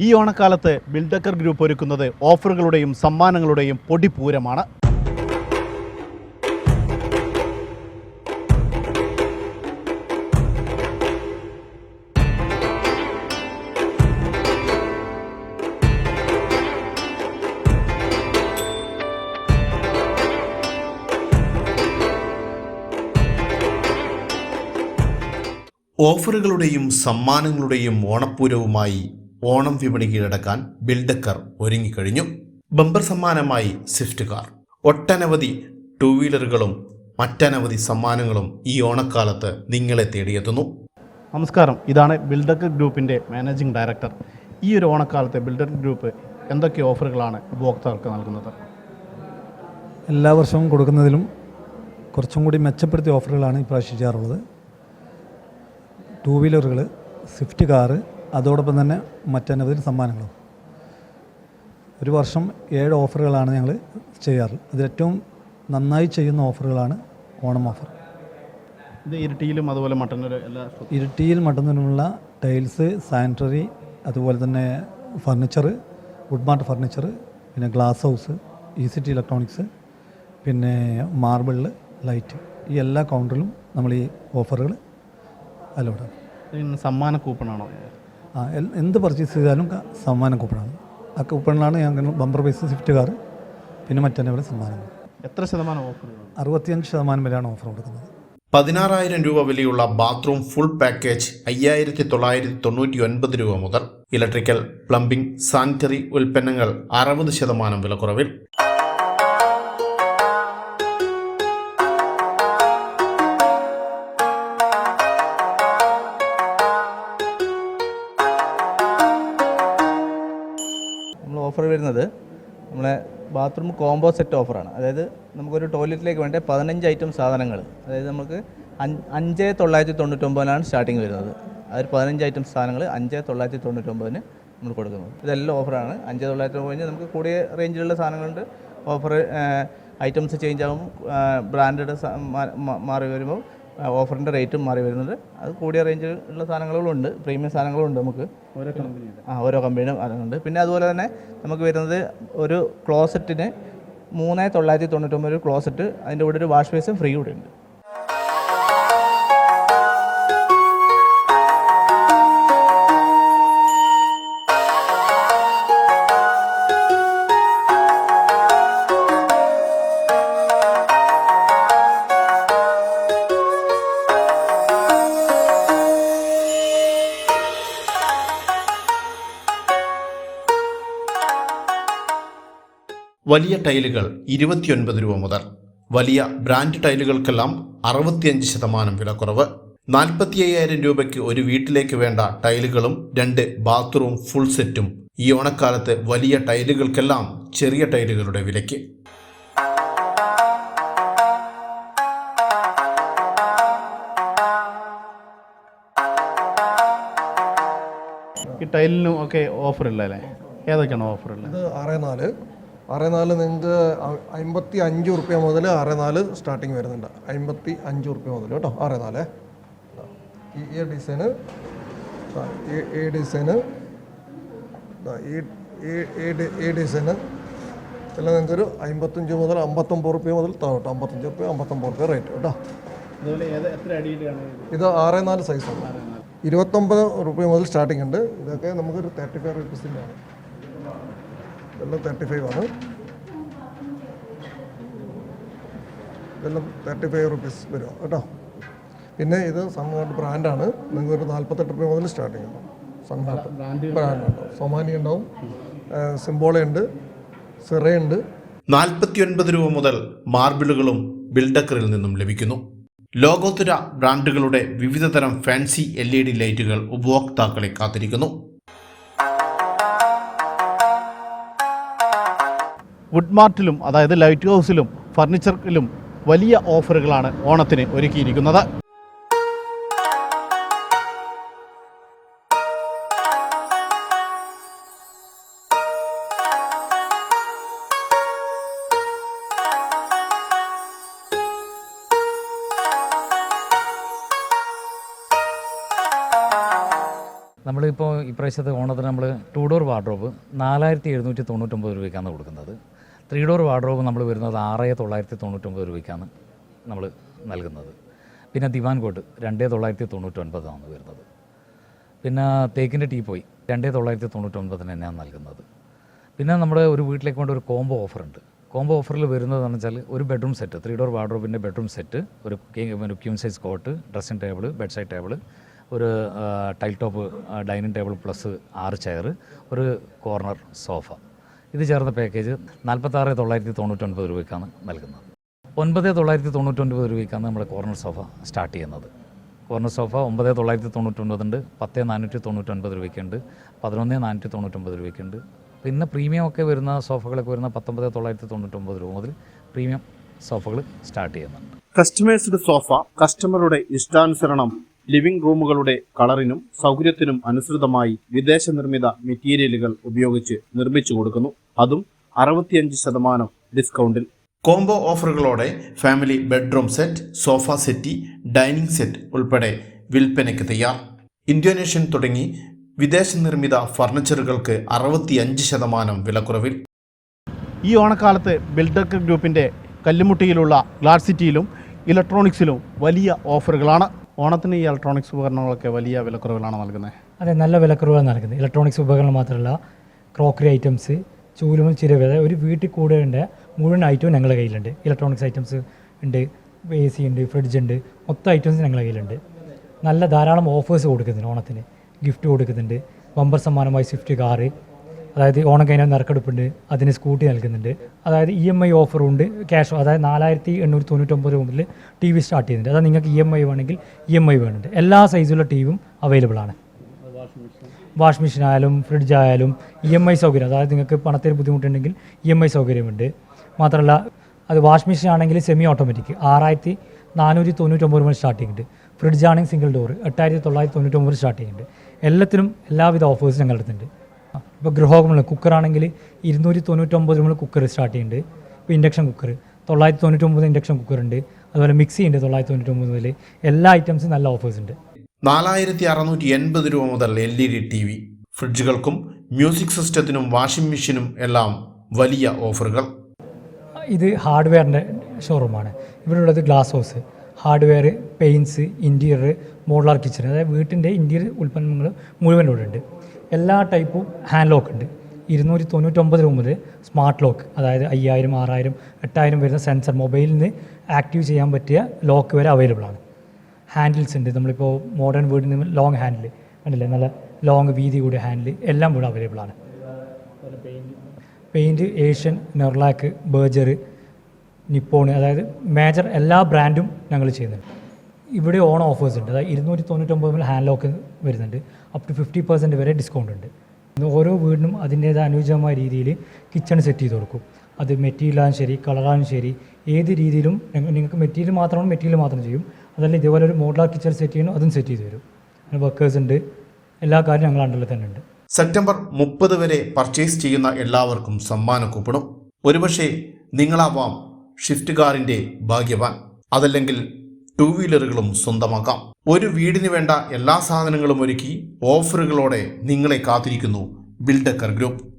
ഈ ഓണക്കാലത്ത് ബിൽഡക്കർ ഗ്രൂപ്പ് ഒരുക്കുന്നത് ഓഫറുകളുടെയും സമ്മാനങ്ങളുടെയും പൊടിപൂരമാണ്. ഓഫറുകളുടെയും സമ്മാനങ്ങളുടെയും ഓണപ്പൂരവുമായി ഓണം വിപണി കീഴടക്കാൻ ബിൽഡക്കർ ഒരുങ്ങിക്കഴിഞ്ഞു. ബമ്പർ സമ്മാനമായി സ്വിഫ്റ്റ് കാർ. ഒട്ടനവധി ടൂ വീലറുകളും മറ്റനവധി സമ്മാനങ്ങളും ഈ ഓണക്കാലത്ത് നിങ്ങളെ തേടിയെത്തുന്നു. നമസ്കാരം. ഇതാണ് ബിൽഡക്കർ ഗ്രൂപ്പിന്റെ മാനേജിംഗ് ഡയറക്ടർ. ഈ ഒരു ഓണക്കാലത്തെ ബിൽഡർ ഗ്രൂപ്പ് എന്തൊക്കെ ഓഫറുകളാണ് ഉപഭോക്താക്കൾക്ക് നൽകുന്നത്? എല്ലാ വർഷവും കൊടുക്കുന്നതിലും കുറച്ചും കൂടി മെച്ചപ്പെടുത്തിയ ഓഫറുകളാണ് ഇപ്രാവശ്യം ചെയ്യാറുള്ളത്. ടൂ വീലറുകൾ സ്വിഫ്റ്റ് കാറ് അതോടൊപ്പം തന്നെ മറ്റനവധി സമ്മാനങ്ങളും. ഒരു വർഷം ഏഴ് ഓഫറുകളാണ് ഞങ്ങൾ ചെയ്യാറ്. അതിലേറ്റവും നന്നായി ചെയ്യുന്ന ഓഫറുകളാണ് ഓണം ഓഫർ. ഇത് ഇരിട്ടിയിലും അതുപോലെ മട്ടന്നൂർ എല്ലാ ഇരിട്ടിയിൽ മട്ടുന്നതിനുമുള്ള ടൈൽസ് സാനിറ്ററി അതുപോലെ തന്നെ ഫർണിച്ചർ വുഡ് മാർട്ട് ഫർണിച്ചർ പിന്നെ glass house E C T electronics പിന്നെ മാർബിളിൽ ലൈറ്റ് ഈ എല്ലാ കൗണ്ടറിലും നമ്മൾ ഈ ഓഫറുകൾ അലോഡാണ് ഇതിന് സമ്മാന കൂപ്പണാണോ? എന്ത് പർച്ചേസ് ചെയ്താലും സമ്മാനം കൂപ്പണാണ്. ആ കൂപ്പണിലാണ് ഞങ്ങൾ ബമ്പർ പൈസ സ്വിഫ്റ്റ് കാർ പിന്നെ മറ്റനവിടെ സമ്മാനങ്ങൾ എത്ര ശതമാനം ഓഫർ അറുപത്തിയഞ്ച് ശതമാനം വരെയാണ് ഓഫർ കൊടുക്കുന്നത്. പതിനാറായിരം രൂപ വിലയുള്ള ബാത്റൂം ഫുൾ പാക്കേജ് അയ്യായിരത്തി തൊള്ളായിരത്തി തൊണ്ണൂറ്റി ഒൻപത് രൂപ മുതൽ ഇലക്ട്രിക്കൽ പ്ലംബിംഗ് സാനിറ്ററി ഉൽപ്പന്നങ്ങൾ അറുപത് ശതമാനം വിലക്കുറവിൽ ഓഫർ വരുന്നത് നമ്മളെ ബാത്റൂം കോംബോ സെറ്റ് ഓഫറാണ് അതായത് നമുക്കൊരു ടോയ്ലറ്റിലേക്ക് വേണ്ട പതിനഞ്ച് ഐറ്റം സാധനങ്ങൾ അതായത് നമുക്ക് അഞ്ച് തൊള്ളായിരത്തി തൊണ്ണൂറ്റൊമ്പതിനാണ് സ്റ്റാർട്ടിങ് വരുന്നത് അതൊരു പതിനഞ്ച് ഐറ്റം സാധനങ്ങൾ അഞ്ച് തൊള്ളായിരത്തി തൊണ്ണൂറ്റൊമ്പതിന് നമ്മൾ കൊടുക്കുന്നത് ഇതെല്ലാം ഓഫറാണ് അഞ്ച് തൊള്ളായിരത്തി കഴിഞ്ഞാൽ നമുക്ക് കൂടിയ റേഞ്ചിലുള്ള സാധനങ്ങളുണ്ട്. ഓഫർ ഐറ്റംസ് ചേഞ്ച് ആകും ബ്രാൻഡഡ് മാറി വരുമ്പോൾ ഓഫറിന്റെ റേറ്റും മാറി വരുന്നത്. അത് കൂടിയ റേഞ്ചിൽ ഉള്ള സാധനങ്ങളും ഉണ്ട് പ്രീമിയം സാധനങ്ങളും ഉണ്ട് നമുക്ക്. ഓരോ കമ്പനി ആ ഓരോ കമ്പനിയുടെ സാധനങ്ങളുണ്ട്. പിന്നെ അതുപോലെ തന്നെ നമുക്ക് വരുന്നത് ഒരു ക്ലോസറ്റിന് മൂന്ന് തൊള്ളായിരത്തി തൊണ്ണൂറ്റൊമ്പത് ഒരു ക്ലോസറ്റ് അതിന്റെ കൂടെ ഒരു വാഷ് ബേസും ഫ്രീ കൂടെ ഉണ്ട്. വലിയ ടൈലുകൾ ഇരുപത്തിയൊൻപത് രൂപ മുതൽ വലിയ ബ്രാൻഡ് ടൈലുകൾക്കെല്ലാം അറുപത്തിയഞ്ച് ശതമാനം വിലക്കുറവ്. നാൽപ്പത്തി അയ്യായിരം രൂപയ്ക്ക് ഒരു വീട്ടിലേക്ക് വേണ്ട ടൈലുകളും രണ്ട് ബാത്റൂം ഫുൾ സെറ്റും ഈ ഓണക്കാലത്ത് വലിയ ടൈലുകൾക്കെല്ലാം ചെറിയ ടൈലുകളുടെ വിലയ്ക്ക്. ഈ ടൈലിനും ഒക്കെ ഓഫർ ഇല്ല അല്ലേ? ഏതൊക്കെയാണ് ഓഫർ ഉള്ളത്? ഇത് ആറ് നാല്. ആറ് നാല് നിങ്ങൾക്ക് അമ്പത്തി അഞ്ച് റുപ്യ മുതൽ ആറ് നാല് സ്റ്റാർട്ടിങ് വരുന്നുണ്ട് അമ്പത്തി അഞ്ച് റുപ്യ മുതൽ കേട്ടോ ആറ് നാല് ഈ ഡിസൈന് ഈ ഡിസൈന് ഈ ഡിസൈന് എല്ലാം നിങ്ങൾക്കൊരു അമ്പത്തഞ്ച് മുതൽ അമ്പത്തൊമ്പത് റുപ്യ മുതൽ താഴോട്ടോ അമ്പത്തഞ്ച് റുപ്യ അമ്പത്തൊമ്പത് റുപ്യ റേറ്റ് കേട്ടോ. ഇത്? ആറ് നാല് സൈസാണ് ഇരുപത്തൊമ്പത് റുപ്യ മുതൽ സ്റ്റാർട്ടിംഗ് ഉണ്ട്. ഇതൊക്കെ നമുക്കൊരു തേർട്ടി ഫൈവ് റുപ്പീസിന്റെ ആണ്. ഇതെല്ലാം തേർട്ടി ഫൈവ് ആണ്. ഇതെല്ലാം തേർട്ടി ഫൈവ് റുപ്പീസ് വരും. കേട്ടോ? പിന്നെ ഇത് സൺഹാർട്ട് ബ്രാൻഡാണ് നിങ്ങൾക്ക് ഒരു നാൽപ്പത്തെട്ട് രൂപ മുതൽ സ്റ്റാർട്ടിംഗ് ആണ് സൺഹാർട്ട് ബ്രാൻഡ് ഉണ്ടാവും. സൊമാനി ഉണ്ടാവും സിംബോളയുണ്ട് സിറയുണ്ട് നാൽപ്പത്തിയൊൻപത് രൂപ മുതൽ മാർബിളുകളും ബിൽഡക്കറിൽ നിന്നും ലഭിക്കുന്നു. ലോകോത്തര ബ്രാൻഡുകളുടെ വിവിധതരം ഫാൻസി എൽ ഇ ഡി ലൈറ്റുകൾ ഉപഭോക്താക്കളെ കാത്തിരിക്കുന്നു. വുഡ് മാർട്ടിലും അതായത് ലൈറ്റ് ഹൗസിലും ഫർണിച്ചറിലും വലിയ ഓഫറുകളാണ് ഓണത്തിന് ഒരുക്കിയിരിക്കുന്നത്. നമ്മളിപ്പോൾ ഇപ്രാവശ്യത്തെ ഓണത്തിന് നമ്മൾ ടൂ ഡോർ വാർഡ്രോബ് നാലായിരത്തി എഴുന്നൂറ്റി തൊണ്ണൂറ്റൊമ്പത് രൂപയ്ക്കാണ് കൊടുക്കുന്നത്. ത്രീ ഡോർ വാർഡ്രോബ് നമ്മൾ വരുന്നത് ആറ് തൊള്ളായിരത്തി തൊണ്ണൂറ്റൊമ്പത് രൂപയ്ക്കാണ് നമ്മൾ നൽകുന്നത്. പിന്നെ ദിവാൻ കോട്ട് രണ്ടേ തൊള്ളായിരത്തി തൊണ്ണൂറ്റൊൻപതാണ് വരുന്നത്. പിന്നെ തേക്കിന്റെ ടീ പോയി രണ്ടേ തൊള്ളായിരത്തി തൊണ്ണൂറ്റൊൻപതിന് തന്നെയാണ് നൽകുന്നത്. പിന്നെ നമ്മുടെ ഒരു വീട്ടിലേക്ക് വേണ്ട ഒരു കോംബോ ഓഫർ ഉണ്ട് കോംബോ ഓഫറിൽ വരുന്നതെന്ന് വെച്ചാൽ ഒരു ബെഡ്റൂം സെറ്റ് ത്രീ ഡോർ വാർഡ്രോബിന്റെ ബെഡ്റൂം സെറ്റ് ഒരു ഒരു queen size cot dressing table bed side table ഒരു tile top dining table plus ആറ് ചെയർ ഒരു കോർണർ സോഫ. ഇത് ചേർന്ന പാക്കേജ് നാൽപ്പത്താറ് തൊള്ളായിരത്തി തൊണ്ണൂറ്റൊൻപത് രൂപയ്ക്കാണ് നൽകുന്നത്. ഒൻപത് തൊള്ളായിരത്തി തൊണ്ണൂറ്റൊൻപത് രൂപയ്ക്കാണ് നമ്മുടെ കോർണർ സോഫ സ്റ്റാർട്ട് ചെയ്യുന്നത്. കോർണർ സോഫ ഒമ്പത് തൊള്ളായിരത്തി തൊണ്ണൂറ്റൊൻപതുണ്ട് പത്ത് നാനൂറ്റി തൊണ്ണൂറ്റൊൻപത് രൂപയ്ക്കുണ്ട് പതിനൊന്ന് നാനൂറ്റി തൊണ്ണൂറ്റൊൻപത് രൂപയ്ക്കുണ്ട്. പിന്നെ പ്രീമിയം ഒക്കെ വരുന്ന സോഫകളൊക്കെ വരുന്ന പത്തൊമ്പത് തൊള്ളായിരത്തി തൊണ്ണൂറ്റൊമ്പത് രൂപ മുതൽ പ്രീമിയം സോഫകൾ സ്റ്റാർട്ട് ചെയ്യുന്നുണ്ട്. കസ്റ്റമൈസ്ഡ് സോഫ കസ്റ്റമറുടെ ഇഷ്ടാനുസരണം ലിവിംഗ് റൂമുകളുടെ കളറിനും സൗകര്യത്തിനും അനുസൃതമായി വിദേശ നിർമ്മിത മെറ്റീരിയലുകൾ ഉപയോഗിച്ച് നിർമ്മിച്ചു കൊടുക്കുന്നു. അതും അറുപത്തിയഞ്ച് ശതമാനം ഡിസ്കൗണ്ടിൽ. Combo ഓഫറുകളോടെ family bedroom set sofa settee dining set ഉൾപ്പെടെ വിൽപ്പനയ്ക്ക് തയ്യാർ. ഇന്തോനേഷ്യൻ തുടങ്ങി വിദേശ നിർമ്മിത ഫർണിച്ചറുകൾക്ക് അറുപത്തിയഞ്ച് ശതമാനം വിലക്കുറവിൽ. ഈ ഓണക്കാലത്ത് ബിൽഡർക്ക് ഗ്രൂപ്പിന്റെ കല്ലുമുട്ടിയിലുള്ള ഗ്ലാഡ് സിറ്റിയിലും ഇലക്ട്രോണിക്സിലും വലിയ ഓഫറുകളാണ്. ഓണത്തിന് ഈ ഇലക്ട്രോണിക്സ് ഉപകരണങ്ങളൊക്കെ വലിയ വിലക്കുറവിലാണ് നൽകുന്നത്. അതെ നല്ല വിലക്കുറവാണ് നൽകുന്നത്. ഇലക്ട്രോണിക്സ് ഉപകരണം മാത്രമല്ല ക്രോക്കറി ഐറ്റംസ് ചൂലും ചിരവ് അതായത് ഒരു വീട്ടിൽ കൂടേണ്ട മുഴുവൻ ഐറ്റവും ഞങ്ങളുടെ കയ്യിലുണ്ട്. ഇലക്ട്രോണിക്സ് ഐറ്റംസ് ഉണ്ട് എ സി ഉണ്ട് ഫ്രിഡ്ജ് ഉണ്ട് മൊത്തം ഐറ്റംസ് ഞങ്ങളുടെ കയ്യിലുണ്ട്. നല്ല ധാരാളം ഓഫേഴ്സ് കൊടുക്കുന്നുണ്ട് ഓണത്തിന്. ഗിഫ്റ്റ് കൊടുക്കുന്നുണ്ട്. ബമ്പർ സമ്മാനമായി സ്വിഫ്റ്റ് കാറ് അതായത് ഓണം കഴിഞ്ഞാൽ നറുക്കെടുപ്പുണ്ട് അതിന് സ്കൂട്ടി നൽകുന്നുണ്ട്. അതായത് ഇ എം ഐ ഓഫറുണ്ട് ക്യാഷ് അതായത് നാലായിരത്തി എണ്ണൂറ്റി തൊണ്ണൂറ്റൊമ്പത് മുതൽ ടി വി സ്റ്റാർട്ട് ചെയ്യുന്നുണ്ട്. അതായത് നിങ്ങൾക്ക് ഇ എം ഐ വേണമെങ്കിൽ ഇ എം ഐ വേണുണ്ട്. എല്ലാ സൈസുള്ള ടി വിയും അവൈലബിൾ ആണ്. വാഷ് മെഷീൻ ആയാലും ഫ്രിഡ്ജ് ആയാലും ഇ എം ഐ സൗകര്യം അതായത് നിങ്ങൾക്ക് പണത്തിന് ബുദ്ധിമുട്ടുണ്ടെങ്കിൽ ഇ എം ഐ സൗകര്യമുണ്ട്. മാത്രമല്ല അത് വാഷ് മെഷീൻ ആണെങ്കിൽ സെമി ഓട്ടോമാറ്റിക് ആറായിരത്തി നാനൂറ്റി തൊണ്ണൂറ്റൊമ്പത് മുതൽ സ്റ്റാർട്ടിംഗ് ഉണ്ട്. ഫ്രിഡ്ജ് ആണെങ്കിൽ സിംഗിൾ ഡോർ എട്ടായിരത്തി തൊള്ളായിരത്തി തൊണ്ണൂറ്റൊമ്പത് സ്റ്റാർട്ടിംഗ് ഉണ്ട്. എല്ലാത്തിനും എല്ലാവിധ ഓഫേഴ്സും ഞങ്ങളുടെ അടുത്തുണ്ട്. ഇപ്പോൾ ഗൃഹോപകരണങ്ങൾ കുക്കറാണെങ്കിൽ ഇരുന്നൂറ്റി തൊണ്ണൂറ്റൊമ്പത് മുതൽ കുക്കർ സ്റ്റാർട്ട് ചെയ്യുന്നുണ്ട്. ഇപ്പോൾ ഇൻഡക്ഷൻ കുക്കർ തൊള്ളായിരത്തി തൊണ്ണൂറ്റൊമ്പത് ഇൻഡക്ഷൻ കുക്കറുണ്ട് അതുപോലെ മിക്സി ഉണ്ട് തൊള്ളായിരത്തി തൊണ്ണൂറ്റൊമ്പത് മുതൽ. എല്ലാ ഐറ്റംസും നല്ല ഓഫേഴ്സ് ഉണ്ട്. നാലായിരത്തി അറുന്നൂറ്റി എൺപത് രൂപ മുതൽ L E D T V ഫ്രിഡ്ജുകൾക്കും music സിസ്റ്റത്തിനും വാഷിംഗ് മെഷീനും എല്ലാം വലിയ ഓഫറുകൾ. ഇത് ഹാർഡ്വെയറിന്റെ ഷോറൂമാണ്. ഇവിടെ ഉള്ളത് glass house hardware paints interior modular kitchen. അതായത് വീട്ടിന്റെ ഇന്റീരിയർ ഉൽപ്പന്നങ്ങൾ മുഴുവൻ ഇവിടെ ഉണ്ട്. എല്ലാ ടൈപ്പും ഹാൻഡ് ലോക്ക് ഉണ്ട്. ഇരുന്നൂറ്റി തൊണ്ണൂറ്റൊമ്പത് രൂപ മുതൽ സ്മാർട്ട് ലോക്ക് അതായത് അയ്യായിരം ആറായിരം എട്ടായിരം വരുന്ന സെൻസർ മൊബൈലിൽ നിന്ന് ആക്റ്റീവ് ചെയ്യാൻ പറ്റിയ ലോക്ക് വരെ അവൈലബിൾ ആണ്. ഹാൻഡിൽസ് ഉണ്ട്. നമ്മളിപ്പോൾ മോഡേൺ വീടിന് ലോങ് ഹാൻഡിൽ കണ്ടില്ലേ? നല്ല ലോങ് വീതി കൂടിയ ഹാൻഡിൽ എല്ലാം ഇവിടെ അവൈലബിൾ ആണ്. Paint Asian Nerolac Berger Nippon അതായത് മേജർ എല്ലാ ബ്രാൻഡും ഞങ്ങൾ ചെയ്യുന്നുണ്ട്. ഇവിടെ ഓൺ ഓഫേഴ്സ് ഉണ്ട്. അതായത് ഇരുന്നൂറ്റി തൊണ്ണൂറ്റൊമ്പത് മുതൽ ഹാൻഡ് ലോക്ക് വരുന്നുണ്ട്. അപ് ടു ഫിഫ്റ്റി പെർസെന്റ് വരെ ഡിസ്കൗണ്ട് ഉണ്ട്. ഓരോ വീടിനും അതിന്റേതായ അനുയോജ്യമായ രീതിയിൽ കിച്ചൺ സെറ്റ് ചെയ്ത് കൊടുക്കും. അത് മെറ്റീരിയലാണെങ്കിലും ശരി കളറാണ് ശരി ഏത് രീതിയിലും നിങ്ങൾക്ക് മെറ്റീരിയൽ മാത്രമാണ് മെറ്റീരിയൽ മാത്രം ചെയ്യും. അതല്ല ഇതേപോലെ ഒരു മോഡലാർ കിച്ചൺ സെറ്റ് ചെയ്യണം അതും സെറ്റ് ചെയ്ത് തരും. വർക്കേഴ്സ് ഉണ്ട്. എല്ലാ കാര്യവും ഞങ്ങൾ അണ്ടറിൽ തന്നെ ഉണ്ട്. സെപ്റ്റംബർ മുപ്പത് വരെ പർച്ചേസ് ചെയ്യുന്ന എല്ലാവർക്കും സമ്മാന കൂപ്പണും. ഒരുപക്ഷെ നിങ്ങളാവാം ഷിഫ്റ്റ് കാറിന്റെ ഭാഗ്യവാൻ. അതല്ലെങ്കിൽ ടൂ വീലറുകളും സ്വന്തമാക്കാം. ഒരു വീടിന് വേണ്ട എല്ലാ സാധനങ്ങളും ഒരുക്കി ഓഫറുകളോടെ നിങ്ങളെ കാത്തിരിക്കുന്നു ബിൽഡക്കർ ഗ്രൂപ്പ്